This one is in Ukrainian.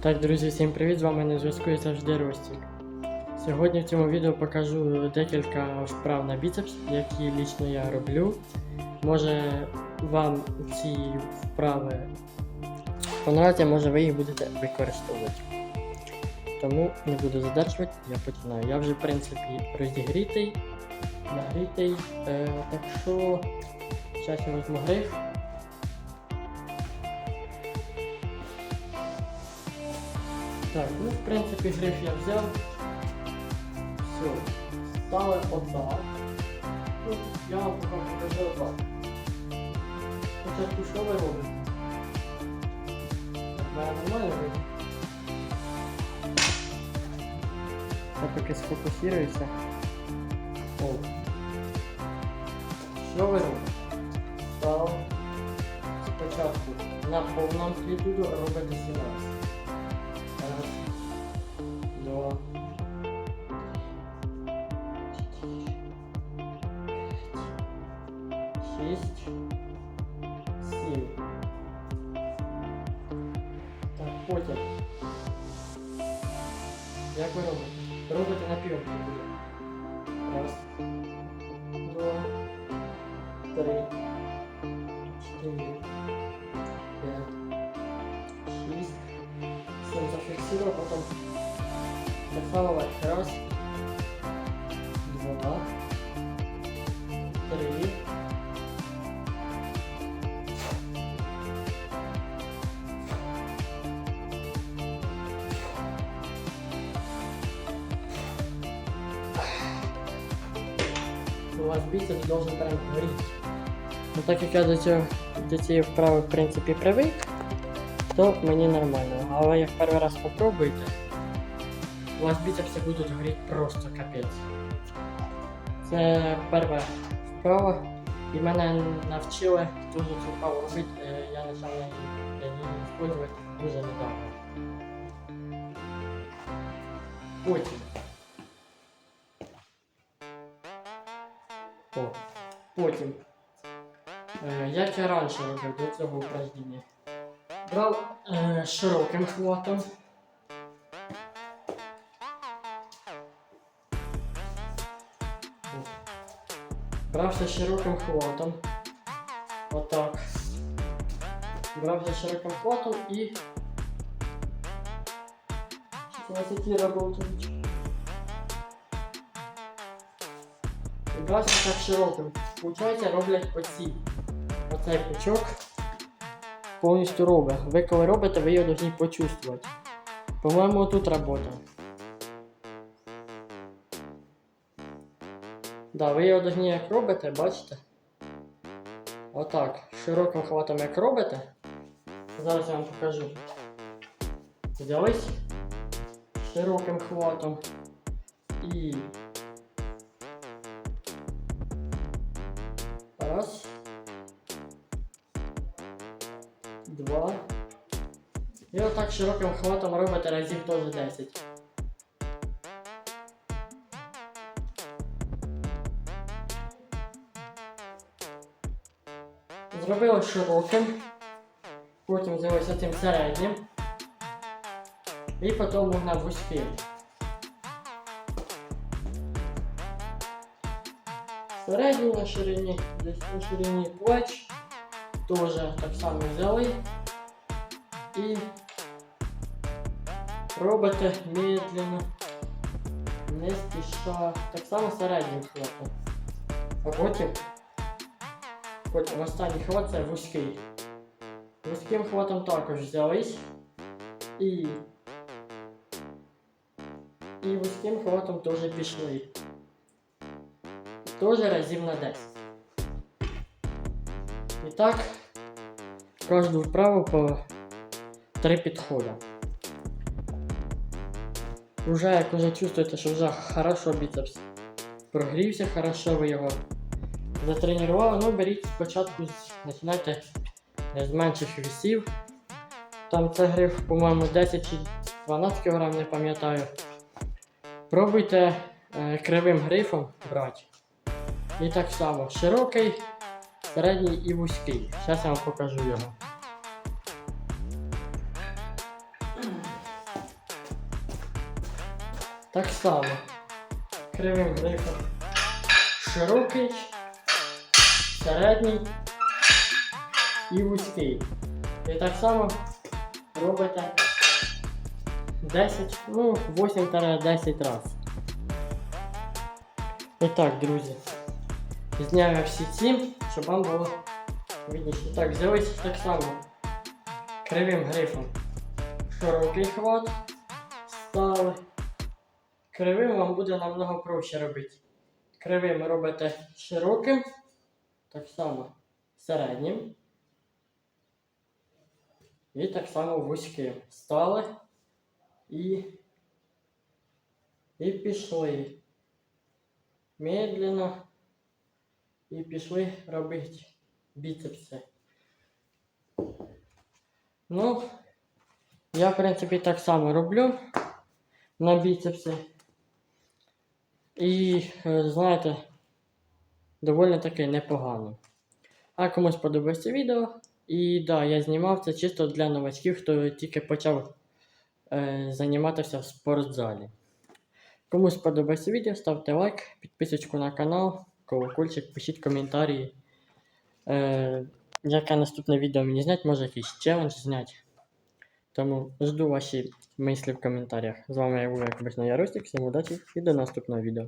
Так, друзі, всім привіт! З вами на зв'язку і завжди Ростік. Сьогодні в цьому відео покажу декілька вправ на біцепс, які лічно я роблю. Може вам ці вправи понравиться, може ви їх будете використовувати. Тому не буду задержувати, я починаю. Я вже в принципі розігрітий, нагрітий. Е, так що зараз я візьму Так, ну в принципі гриф я взяв. Все. Ставив отак. Ну, я вам поки покажу отак. Спочатку що ви робите? Так, нормально вийде? Я поки сфокусуюся. О. Що ви робите? Став. Спочатку на повному амплітуду робите 17. шість, сім. Так, потім. Як ви робите? Робите на півки. Раз, два, три, чотири, п'ять, шість. Все зафиксировал, потом дофаловать. Раз, два, три, У вас бицепс должен прям гореть. Ну так як я до, цього, до цієї вправи в принципі привик, то мені нормально. Але як перший раз попробуйте, у вас біцепси будуть горіти просто капець. Це перша вправа. І мене навчили дуже цю вправу робити. е, Я почав її використовувати дуже недавно. Потім. О, потім. Е, Як я раніше робив до цього упражнення. Брав е, широким хватом. Брався широким хватом. Отак. Брався широким хватом і. 16 работал. І Брався так широким. Получається роблять оці. Оцей пучок повністю робить. Ви коли робите, ви його повинні почувствувати. По-моєму, тут робота. Да, ви його повинні як робите, бачите? Отак, широким хватом як робите. Зараз я вам покажу. Взялись широким хватом і раз. Два. І отак широким хватом робите разів теж 10. Зробили широким, потім взялися цим середнім і потім можна вузьким. Середній на ширині, десь на ширині плеч, теж так само взяли і робите медленно, не спіша, так само середнім хватом. А потім Потім останній хват це вузький. Вузьким хватом також взялись. І. І вузьким хватом теж пішли. Теж разів на 10. І так, кожну вправу по три підходи. Уже як уже чувствуєте, що вже хорошо біцепс прогрівся, хорошо ви його затренували, ну беріть спочатку, починайте з менших вісів. Там це гриф, по-моєму, 10 чи 12 кг, не пам'ятаю. Пробуйте е, кривим грифом брати. І так само широкий, середній і вузький. Зараз я вам покажу його. Так само. Кривим грифом. Широкий, середній і вузький. І так само робите 10, ну, 8-10 разів. І так, друзі. Зняв я всі ці, щоб вам було видніше. Так, взялись так само. Кривим грифом. Широкий хват. Стали. Кривим вам буде намного проще робити. Кривим робите широким. Так само середнім. І так само вузьким. Стали. І. І пішли. Медленно. І пішли робити біцепси. Ну, я, в принципі, так само роблю на біцепси. І, е, знаєте, доволі таки непогано. А комусь подобається відео. І да, я знімав це чисто для новачків, хто тільки почав е, займатися в спортзалі. Кому сподобається відео, ставте лайк, підписочку на канал, колокольчик, пишіть коментарі. Е, яке наступне відео мені зняти, може якийсь челендж зняти. Тому жду ваші мислі в коментарях. З вами я був як обично, я Ростик, всім удачі і до наступного відео.